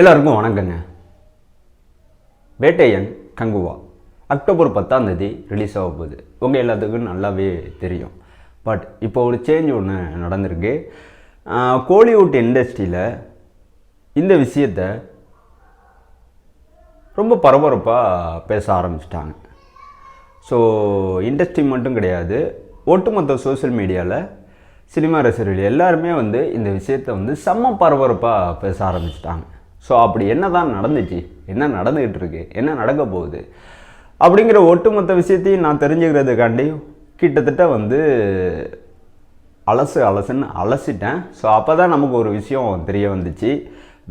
எல்லாருக்கும் வணக்கங்க. வேட்டையன் கங்குவா. அக்டோபர் பத்தாம் தேதி ரிலீஸ் ஆக போகுது. உங்கள் எல்லாத்துக்கும் நல்லாவே தெரியும். பட் இப்போ ஒரு சேஞ்ச் ஒன்று நடந்திருக்கு. கோலிவுட் இண்டஸ்ட்ரியில் இந்த விஷயத்தை ரொம்ப பரபரப்பாக பேச ஆரம்பிச்சிட்டாங்க. ஸோ இண்டஸ்ட்ரி மட்டும் கிடையாது. ஒட்டுமொத்த சோஷியல் மீடியாவில் சினிமா ரசிகர்கள் எல்லாருமே வந்து இந்த விஷயத்தை வந்து செம்ம பரபரப்பாக பேச ஆரம்பிச்சிட்டாங்க. ஸோ அப்படி என்ன தான் நடந்துச்சு? என்ன நடந்துக்கிட்டு இருக்கு என்ன நடக்க போகுது? அப்படிங்கிற ஒட்டுமொத்த விஷயத்தையும் நான் தெரிஞ்சுக்கிறதுக்காண்டி கிட்டத்தட்ட வந்து அலசு அலசுன்னு அலசிட்டேன். ஸோ அப்போ தான் நமக்கு ஒரு விஷயம் தெரிய வந்துச்சு.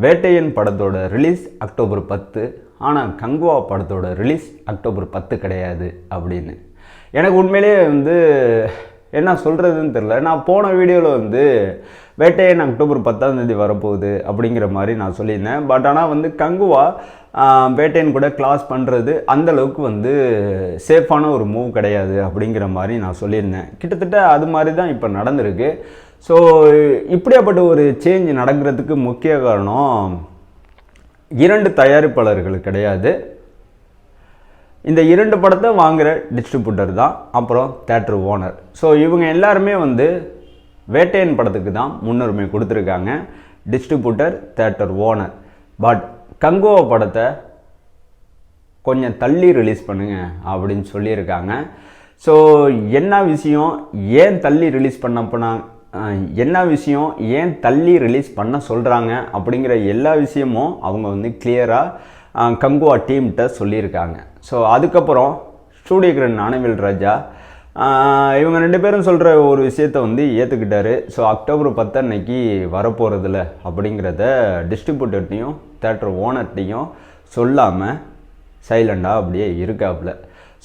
வேட்டையன் படத்தோட ரிலீஸ் அக்டோபர் பத்து. ஆனால் கங்குவா படத்தோட ரிலீஸ் அக்டோபர் பத்து கிடையாது அப்படின்னு. எனக்கு உண்மையிலேயே வந்து என்ன சொல்கிறதுன்னு தெரில நான் போன வீடியோவில் வந்து வேட்டையன் அக்டோபர் பத்தாம் தேதி வரப்போகுது அப்படிங்கிற மாதிரி நான் சொல்லியிருந்தேன். பட் ஆனால் வந்து கங்குவா வேட்டையன் கூட கிளாஸ் பண்ணுறது அந்தளவுக்கு வந்து சேஃபான ஒரு மூவ் கிடையாது அப்படிங்கிற மாதிரி நான் சொல்லியிருந்தேன். கிட்டத்தட்ட அது மாதிரி தான் இப்போ நடந்திருக்கு. ஸோ இப்படியாப்பட்ட ஒரு சேஞ்ச் நடக்கிறதுக்கு முக்கிய காரணம் இரண்டு தயாரிப்பாளர்கள் கிடையாது. இந்த இரண்டு படத்தை வாங்குகிற டிஸ்ட்ரிபியூட்டர் தான் அப்புறம் தேட்டர் ஓனர் ஸோ இவங்க எல்லாருமே வந்து வேட்டையன் படத்துக்கு தான் முன்னுரிமை கொடுத்துருக்காங்க. Distributor theatre owner but Kanguva படத்தை கொஞ்சம் தள்ளி ரிலீஸ் பண்ணுங்க அப்படின்னு சொல்லியிருக்காங்க. ஸோ என்ன விஷயம்? ஏன் தள்ளி ரிலீஸ் பண்ண என்ன விஷயம்? ஏன் தள்ளி ரிலீஸ் பண்ண சொல்கிறாங்க அப்படிங்கிற எல்லா விஷயமும் அவங்க வந்து கிளியராக கங்குவா டீம்கிட்ட சொல்லியிருக்காங்க. ஸோ அதுக்கப்புறம் ஸ்டூடியோ கிரன் ராஜா இவங்க ரெண்டு பேரும் சொல்கிற ஒரு விஷயத்த வந்து ஏற்றுக்கிட்டாரு ஸோ அக்டோபர் பத்து அன்னைக்கு வரப்போகிறதில்ல அப்படிங்கிறத டிஸ்ட்ரிபியூட்டர்ட்டையும் தேட்டர் ஓனர்ட்டையும் சொல்லாமல் சைலண்டாக அப்படியே இருக்காப்புல.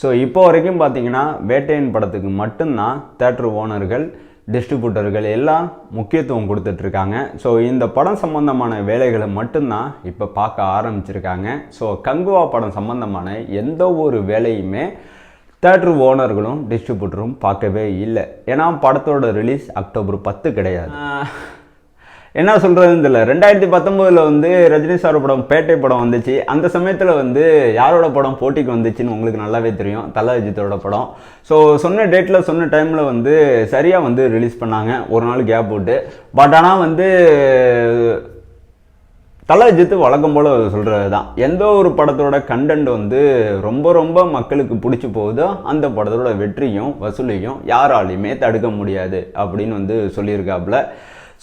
ஸோ இப்போ வரைக்கும் பார்த்தீங்கன்னா வேட்டையன் படத்துக்கு மட்டும்தான் தேட்டர் ஓனர்கள் டிஸ்ட்ரிபியூட்டர்கள் எல்லாம் முக்கியத்துவம் கொடுத்துட்ருக்காங்க. ஸோ இந்த படம் சம்பந்தமான வேலைகளை மட்டும்தான் இப்போ பார்க்க ஆரம்பிச்சிருக்காங்க. ஸோ கங்குவா படம் சம்பந்தமான எந்த ஒரு வேலையுமே தேட்டர் ஓனர்களும் டிஸ்ட்ரிபியூட்டரும் பார்க்கவே இல்லை. ஏன்னா படத்தோட ரிலீஸ் அக்டோபர் பத்து கிடையாது. என்ன சொல்கிறதுன்னு தெரியல. ரெண்டாயிரத்தி பத்தொம்போதில் வந்து ரஜினி சார் படம் பேட்டை படம் வந்துச்சு. அந்த சமயத்தில் வந்து யாரோட படம் போட்டிக்கு வந்துச்சுன்னு உங்களுக்கு நல்லாவே தெரியும். தல அஜித்தோட படம். ஸோ சொன்ன டேட்டில் சொன்ன டைமில் வந்து சரியாக வந்து ரிலீஸ் பண்ணாங்க. ஒரு நாள் கேப் விட்டு பட் ஆனால் வந்து தல அஜித் வழக்கம் போல் சொல்கிறது தான் எந்த ஒரு படத்தோட கண்டென்ட் வந்து ரொம்ப ரொம்ப மக்களுக்கு பிடிச்சி போகுதோ அந்த படத்தோட வெற்றியும் வசூலையும் யாராலையுமே தடுக்க முடியாது அப்படின்னு வந்து சொல்லியிருக்காப்புல.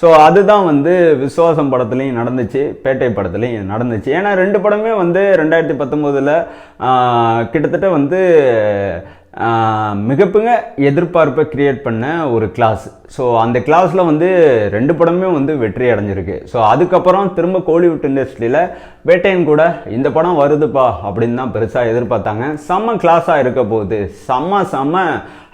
ஸோ அதுதான் வந்து விஸ்வாசம் படத்துலையும் நடந்துச்சு பேட்டை படத்துலையும் நடந்துச்சு. ஏன்னா ரெண்டு படமே வந்து ரெண்டாயிரத்தி பத்தொம்போதில் கிட்டத்தட்ட வந்து மிகப்புங்க எதிர்பார்ப்பை கிரியேட் பண்ண ஒரு கிளாஸ் ஸோ அந்த கிளாஸில் வந்து ரெண்டு படமே வந்து வெற்றி அடைஞ்சிருக்கு. ஸோ அதுக்கப்புறம் திரும்ப கோலிவுட் இண்டஸ்ட்ரியில் வேட்டையன் கூட இந்த படம் வருதுப்பா அப்படின்னு தான் பெருசாக எதிர்பார்த்தாங்க. செம்ம கிளாஸாக இருக்க போகுது. செம்ம செம்ம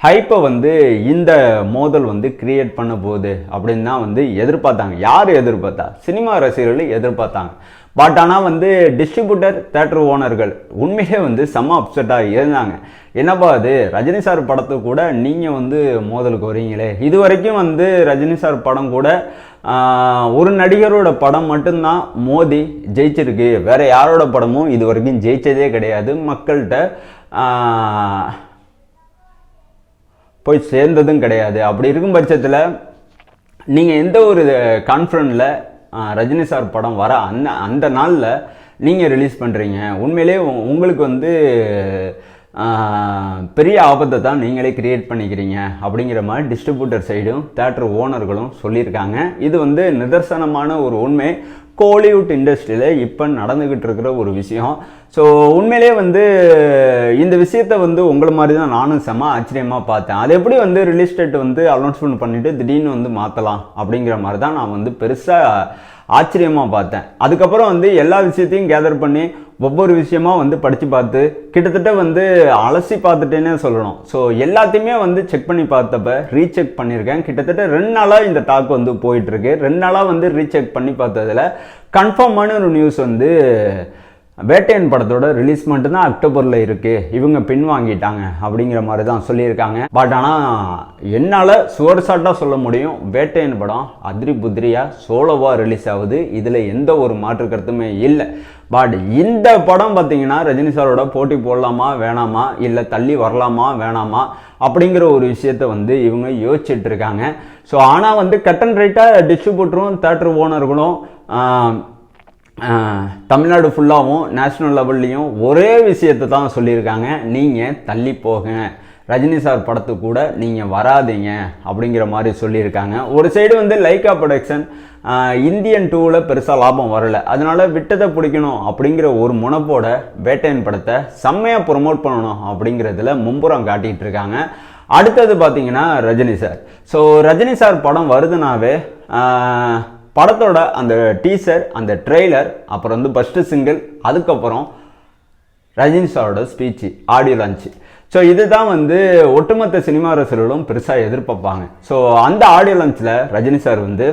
ஹைப்பை வந்து இந்த மோதல் வந்து கிரியேட் பண்ண போகுது அப்படின்னு தான் வந்து எதிர்பார்த்தாங்க. யார் எதிர்பார்த்தா? சினிமா ரசிகர்கள் எதிர்பார்த்தாங்க. பட் ஆனால் வந்து டிஸ்ட்ரிபியூட்டர் தேட்டர் ஓனர்கள் உண்மையிலே வந்து செம்ம அப்செட்டாக இருந்தாங்க. என்னப்பா அது ரஜினி சார் படத்தை கூட நீங்கள் வந்து மோதலுக்கு வரீங்களே. இது வரைக்கும் வந்து ரஜினி சார் படம் கூட ஒரு நடிகரோட படம் மட்டும்தான் மோதி ஜெயிச்சிருக்கு. வேற யாரோட படமும் இது வரைக்கும் ஜெயிச்சதே கிடையாது. மக்கள்கிட்ட போய் சேர்ந்ததும் கிடையாது. அப்படி இருக்கும் பட்சத்தில் நீங்கள் எந்த ஒரு கான்ஃபரன்ஸில் ரஜினி சார் படம் வர அந்த அந்த நாளில் நீங்கள் ரிலீஸ் பண்ணுறீங்க உண்மையிலே உ- உங்களுக்கு வந்து பெரிய ஆபத்தை தான் நீங்களே கிரியேட் பண்ணிக்கிறீங்க அப்படிங்கிற மாதிரி டிஸ்ட்ரிபியூட்டர் சைடும் தேட்டர் ஓனர்களும் சொல்லியிருக்காங்க. இது வந்து நிதர்சனமான ஒரு உண்மை. கோலிவுட் இண்டஸ்ட்ரியில் இப்போ நடந்துக்கிட்டு இருக்கிற ஒரு விஷயம். ஸோ உண்மையிலே வந்து இந்த விஷயத்த வந்து உங்களை மாதிரி தான் நானும் செம ஆச்சரியமாக பார்த்தேன். அது எப்படி வந்து ரியல் எஸ்டேட் வந்து அனௌன்ஸ்மெண்ட் பண்ணிவிட்டு திடீர்னு வந்து மாற்றலாம் அப்படிங்கிற மாதிரி தான் நான் வந்து பெருசாக ஆச்சரியமாக பார்த்தேன். அதுக்கப்புறம் வந்து எல்லா விஷயத்தையும் கேதர் பண்ணி ஒவ்வொரு விஷயமா வந்து படித்து பார்த்து கிட்டத்தட்ட வந்து அலசி பார்த்துட்டேனே சொல்லணும். ஸோ எல்லாத்தையுமே வந்து செக் பண்ணி பார்த்தப்ப ரீசெக் பண்ணியிருக்கேன். கிட்டத்தட்ட ரெண்டு நாளாக இந்த டாக் வந்து போயிட்டுருக்கு ரெண்டு நாளாக வந்து ரீசெக் பண்ணி பார்த்ததில் கன்ஃபார்மான ஒரு நியூஸ் வந்து வேட்டையன் படத்தோட ரிலீஸ் மட்டும்தான் அக்டோபரில் இருக்குது இவங்க பின் வாங்கிட்டாங்க அப்படிங்கிற மாதிரி தான் சொல்லியிருக்காங்க. பட் ஆனால் என்னால் சுவர்சாட்டாக சொல்ல முடியும். வேட்டையன் படம் அதிரி புதிரியாக சோலோவாக ரிலீஸ் ஆகுது. இதில் எந்த ஒரு மாற்று கருத்துமே இல்லை. பட் இந்த படம் பார்த்தீங்கன்னா ரஜினி சாரோட போட்டி போடலாமா வேணாமா இல்லை தள்ளி வரலாமா வேணாமா அப்படிங்கிற ஒரு விஷயத்த வந்து இவங்க யோசிச்சுட்டு இருக்காங்க. ஸோ ஆனால் வந்து கட் அண்ட் ரைட்டாக டிஸ்ட்ரிபியூட்டரும் தேட்டர் ஓனர்களும் தமிழ்நாடு ஃபுல்லாகவும் நேஷ்னல் லெவல்லையும் ஒரே விஷயத்தை தான் சொல்லியிருக்காங்க. நீங்கள் தள்ளி போக. ரஜினி சார் படத்துக்கு கூட நீங்கள் வராதீங்க அப்படிங்கிற மாதிரி சொல்லியிருக்காங்க. ஒரு சைடு வந்து லைக்கா ப்ரொடக்ஷன் இந்தியன் டூவில் பெருசாக லாபம் வரல. அதனால் விட்டதை பிடிக்கணும் அப்படிங்கிற ஒரு முனப்போட வேட்டையன் படத்தை செம்மையாக ப்ரொமோட் பண்ணணும் அப்படிங்கிறதுல மும்புறம் காட்டிகிட்டு இருக்காங்க. அடுத்தது பார்த்தீங்கன்னா Rajini sir. So Rajini sir படம் வருதுனாவே படத்தோட அந்த டீசர் அந்த ட்ரெய்லர் அப்புறம் வந்து ஃபஸ்ட்டு சிங்கிள் அதுக்கப்புறம் ரஜினி சாரோட ஸ்பீச்சு ஆடியோ லான்ச்சு ஸோ இதுதான் வந்து ஒட்டுமொத்த சினிமா ரசிகர்களும் பெருசாக எதிர்பார்ப்பாங்க. ஸோ அந்த ஆடியோ லான்ச்சில் ரஜினி சார் வந்து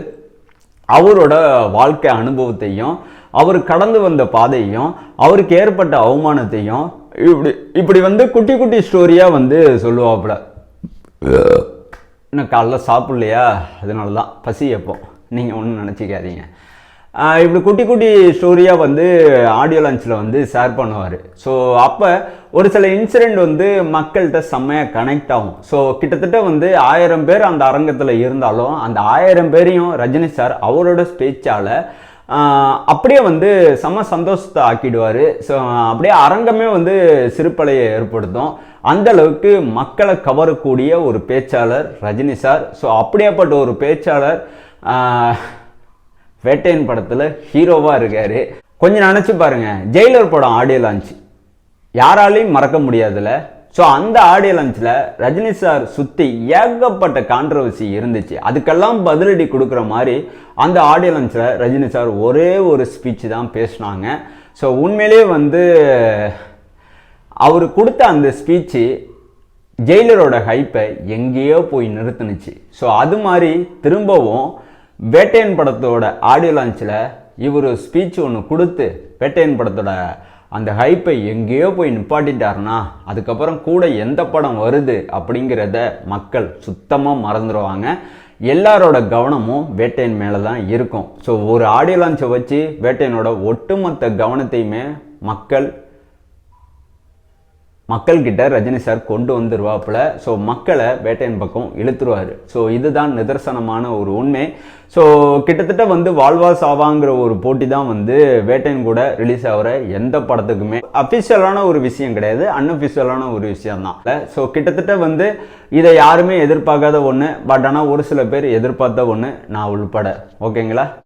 அவரோட வாழ்க்கை அனுபவத்தையும் அவர் கடந்து வந்த பாதையையும் அவருக்கு ஏற்பட்ட அவமானத்தையும் இப்படி இப்படி வந்து குட்டி குட்டி ஸ்டோரியாக வந்து சொல்லுவாப்புல. இன்னும் காலைல சாப்பிட்லையா? அதனால தான் பசி எப்போ? நீங்கள் ஒன்றும் நினச்சிக்காதீங்க. இப்படி குட்டி குட்டி ஸ்டோரியாக வந்து ஆடியோ லான்ச்சில் வந்து ஷேர் பண்ணுவார். ஸோ அப்போ ஒரு சில இன்சிடெண்ட் வந்து மக்கள்கிட்ட செம்மையாக கனெக்ட் ஆகும். ஸோ கிட்டத்தட்ட வந்து ஆயிரம் பேர் அந்த அரங்கத்தில் இருந்தாலும் அந்த ஆயிரம் பேரையும் ரஜினி சார் அவரோட ஸ்பீச்சால் அப்படியே வந்து செம்ம சந்தோஷத்தை ஆக்கிடுவார். ஸோ அப்படியே அரங்கமே வந்து சிறுப்பலையை ஏற்படுத்தும். அந்த அளவுக்கு மக்களை கவரக்கூடிய ஒரு பேச்சாளர் ரஜினி சார் ஸோ அப்படியேப்பட்ட ஒரு பேச்சாளர் வேட்டையன் படத்தில் ஹீரோவாக இருக்கார். கொஞ்சம் நினச்சி பாருங்க. ஜெயிலர் படம் ஆடியோ லான்ச் யாராலையும் மறக்க முடியாதுல்ல ஸோ அந்த ஆடியோ லான்ச்சில் ரஜினி சார் சுற்றி ஏகப்பட்ட கான்ட்ரவர்சி இருந்துச்சு. அதுக்கெல்லாம் பதிலடி கொடுக்குற மாதிரி அந்த ஆடியோ லான்ச்சில் ரஜினி சார் ஒரே ஒரு ஸ்பீச் தான் பேசினாங்க. ஸோ உண்மையிலேயே வந்து அவர் கொடுத்த அந்த ஸ்பீச்சு ஜெயிலரோட ஹைப்பை எங்கேயோ போய் நிறுத்துனுச்சு. ஸோ அது மாதிரி திரும்பவும் வேட்டையன் படத்தோட ஆடியோ லான்ச்சில் இவர் ஸ்பீச் ஒன்று கொடுத்து வேட்டையன் படத்தோட அந்த ஹைப்பை எங்கேயோ போய் நிப்பாட்டிட்டாருன்னா அதுக்கப்புறம் கூட எந்த படம் வருது அப்படிங்கிறத மக்கள் சுத்தமாக மறந்துடுவாங்க எல்லாரோட கவனமும் வேட்டையன் மேலே தான் இருக்கும். ஸோ ஒரு ஆடியோ லான்ச்சை வச்சு வேட்டையனோட ஒட்டுமொத்த கவனத்தையுமே மக்கள் மக்கள்கிட்ட ரஜினி சார் கொண்டு வந்துருவாப்புல. ஸோ மக்களை வேட்டையன் பக்கம் இழுத்துருவார். ஸோ இதுதான் நிதர்சனமான ஒரு உண்மை. ஸோ கிட்டத்தட்ட வந்து வாழ்வா சாவாங்கிற ஒரு போட்டி தான் வந்து வேட்டையன் கூட ரிலீஸ் ஆகிற எந்த படத்துக்குமே அஃபிஷியலான ஒரு விஷயம் கிடையாது. அன்அஃபிஷியலான ஒரு விஷயம் தான். ஸோ கிட்டத்தட்ட வந்து இதை யாருமே எதிர்பார்க்காத ஒன்று பட் ஆனால் ஒரு சில பேர் எதிர்பார்த்த ஒன்று நான் உள்பட. ஓகேங்களா